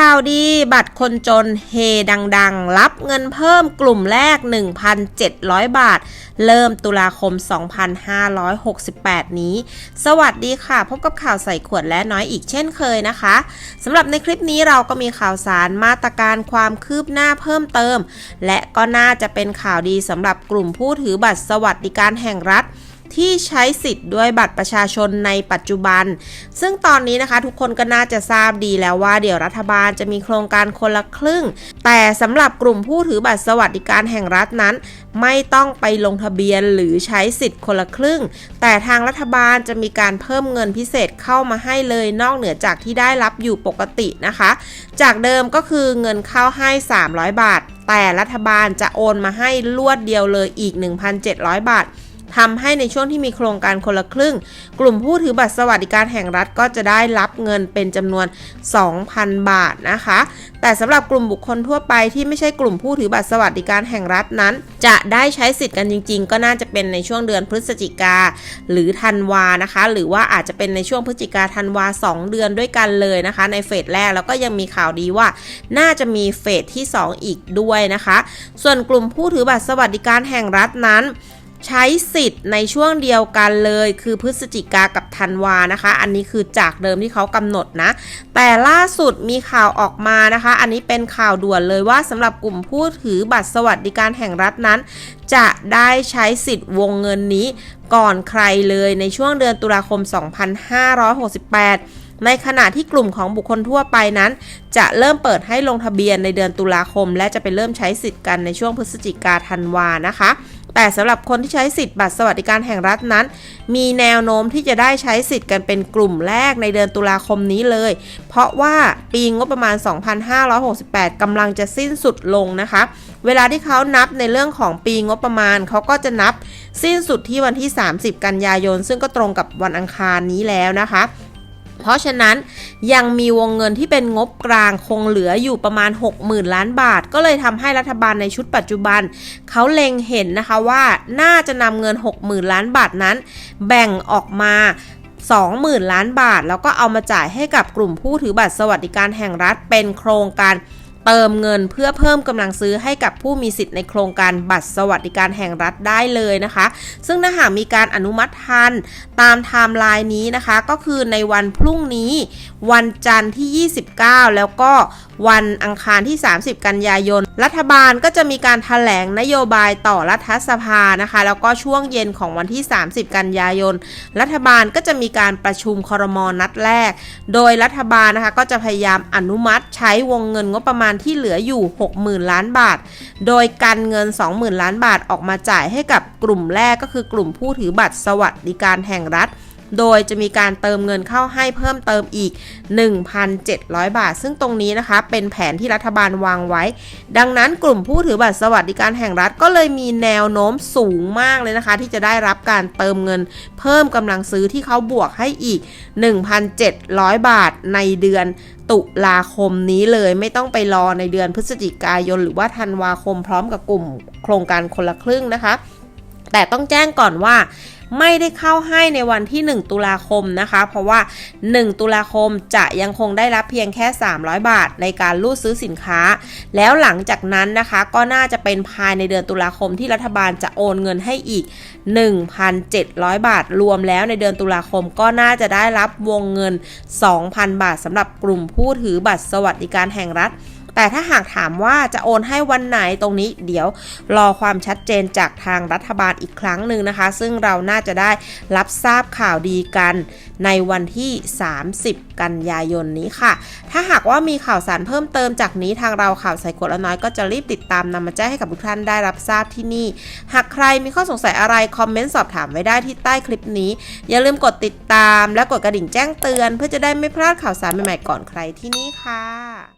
ข่าวดีบัตรคนจนเฮดังๆ รับเงินเพิ่มกลุ่มแรก 1,700 บาท เริ่มตุลาคม 2568 นี้ สวัสดีค่ะ พบกับข่าวใส่ขวดและน้อยอีกเช่นเคยนะคะสำหรับในคลิปนี้เราก็มีข่าวสารมาตรการความคืบหน้าเพิ่มเติม และก็น่าจะเป็นข่าวดีสำหรับกลุ่มผู้ถือบัตรสวัสดิการแห่งรัฐ ที่ใช้สิทธิ์ด้วยบัตรประชาชนในปัจจุบัน ซึ่งตอนนี้นะคะทุกคนก็น่าจะทราบดีแล้วว่าเดี๋ยวรัฐบาลจะมีโครงการคนละครึ่ง แต่สำหรับกลุ่มผู้ถือบัตรสวัสดิการแห่งรัฐนั้น ไม่ต้องไปลงทะเบียนหรือใช้สิทธิ์คนละครึ่ง แต่ทางรัฐบาลจะมีการเพิ่มเงินพิเศษเข้ามาให้เลยนอกเหนือจากที่ได้รับอยู่ปกตินะคะ จากเดิมก็คือเงินเข้าให้ 300 บาท แต่รัฐบาลจะโอนมาให้ลวดเดียวเลยอีก 1,700 บาท ทำให้ในช่วงที่มีโครงการคนละครึ่ง กลุ่มผู้ถือบัตรสวัสดิการแห่งรัฐก็จะได้รับเงินเป็นจำนวน 2,000 บาทนะคะ แต่สำหรับกลุ่มบุคคลทั่วไปที่ไม่ใช่กลุ่มผู้ถือบัตรสวัสดิการแห่งรัฐนั้น จะได้ใช้สิทธิ์กันจริง ๆ ก็น่าจะเป็นในช่วงเดือนพฤศจิกาหรือธันวานะคะ หรือว่าอาจจะเป็นในช่วงพฤศจิกาธันวา 2 เดือนด้วยกันเลยนะคะ ในเฟสแรกแล้วก็ยังมีข่าวดีว่า น่าจะมีเฟสที่ 2 อีกด้วยนะคะ ส่วนกลุ่มผู้ถือบัตรสวัสดิการแห่งรัฐนั้น ใช้สิทธิ์ในช่วงเดียวกันเลย คือพฤศจิกากับธันวานะคะ อันนี้คือจากเดิมที่เขากำหนดนะ แต่ล่าสุดมีข่าวออกมานะคะ อันนี้เป็นข่าวด่วนเลยว่าสำหรับกลุ่มผู้ถือบัตรสวัสดิการแห่งรัฐนั้น จะได้ใช้สิทธิ์วงเงินนี้ก่อนใครเลยในช่วงเดือนตุลาคม 2568ในขณะที่กลุ่มของบุคคลทั่วไปนั้น จะเริ่มเปิดให้ลงทะเบียนในเดือนตุลาคม และจะไปเริ่มใช้สิทธิ์กันในช่วงพฤศจิกาธันวานะคะ แต่สำหรับคนที่ใช้สิทธิ์บัตรสวัสดิการแห่งรัฐนั้น มีแนวโน้มที่จะได้ใช้สิทธิ์กันเป็นกลุ่มแรกในเดือนตุลาคมนี้เลย เพราะว่าปีงบประมาณ 2568กำลังจะสิ้นสุดลงนะคะ เวลาที่เขานับในเรื่องของปีงบประมาณเขาก็จะนับสิ้นสุดที่วันที่ 30 กันยายน ซึ่งก็ตรงกับวันอังคารนี้แล้วนะคะ เพราะฉะนั้นยังมีวงเงินที่เป็นงบกลางคงเหลืออยู่ประมาณ 60,000 ล้านบาท ก็เลยทำให้รัฐบาลในชุดปัจจุบัน เขาเล็งเห็นนะคะว่าน่าจะนำเงิน 60,000 ล้านบาทนั้น แบ่งออกมา20,000 ล้านบาท แล้วก็เอามาจ่ายให้กับกลุ่มผู้ถือบัตรสวัสดิการแห่งรัฐเป็นโครงการ เติมเงินเพื่อเพิ่มกำลังซื้อให้กับผู้มีสิทธิ์ในโครงการบัตรสวัสดิการแห่งรัฐได้เลยนะคะ ซึ่งถ้าหากมีการอนุมัติทันตามไทม์ไลน์นี้นะคะ ก็คือในวันพรุ่งนี้ วันจันทร์ที่ 29 แล้วก็วันอังคารที่ 30 กันยายน รัฐบาลก็จะมีการถแถลงนโยบายต่อรัฐสภานะคะ แล้วก็ช่วงเย็นของวันที่ 30 กันยายน รัฐบาลก็จะมีการประชุมครมนัดแรก โดยรัฐบาลนะคะก็จะพยายามอนุมัติใช้วงเงินงบประมาณที่เหลืออยู่ 60,000 ล้านบาท โดยกันเงิน 20,000 ล้านบาทออกมาจ่ายให้กับกลุ่มแรกก็คือกลุ่มผู้ถือบัตรสวัสดิการแห่งรัฐ โดยจะมีการเติมเงินเข้าให้เพิ่มเติมอีก 1,700 บาท ซึ่งตรงนี้นะคะ เป็นแผนที่รัฐบาลวางไว้ ดังนั้นกลุ่มผู้ถือบัตรสวัสดิการแห่งรัฐก็เลยมีแนวโน้มสูงมากเลยนะคะ ที่จะได้รับการเติมเงิน เพิ่มกำลังซื้อที่เขาบวกให้อีก 1,700 บาทในเดือนตุลาคมนี้เลยไม่ต้องไปรอในเดือนพฤศจิกายน หรือว่าธันวาคมพร้อมกับกลุ่มโครงการคนละครึ่งนะคะ แต่ต้องแจ้งก่อนว่า ไม่ได้เข้าให้ในวันที่ 1 ตุลาคมนะคะ เพราะว่า 1 ตุลาคมจะยังคงได้รับเพียงแค่ 300 บาทในการรูดซื้อสินค้า แล้วหลังจากนั้นนะคะก็น่าจะเป็นภายในเดือนตุลาคมที่รัฐบาลจะโอนเงินให้อีก 1,700 บาท รวมแล้วในเดือนตุลาคมก็น่าจะได้รับวงเงิน 2,000 บาทสำหรับกลุ่มผู้ถือบัตรสวัสดิการแห่งรัฐ แต่ถ้าหากถามว่าจะโอนให้วันไหนตรงนี้เดี๋ยวรอความชัดเจนจากทางรัฐบาลอีกครั้งหนึ่งนะคะ ซึ่งเราน่าจะได้รับทราบข่าวดีกันในวันที่ 30 กันยายนนี้ค่ะ ถ้าหากว่ามีข่าวสารเพิ่มเติมจากนี้ทางเราข่าวใส่ขวดละน้อยก็จะรีบติดตามนำมาแจ้งให้กับทุกท่านได้รับทราบที่นี่ หากใครมีข้อสงสัยอะไร คอมเมนต์สอบถามไว้ได้ที่ใต้คลิปนี้ อย่าลืมกดติดตามและกดกระดิ่งแจ้งเตือน เพื่อจะได้ไม่พลาดข่าวสารใหม่ๆก่อนใครที่นี่ค่ะ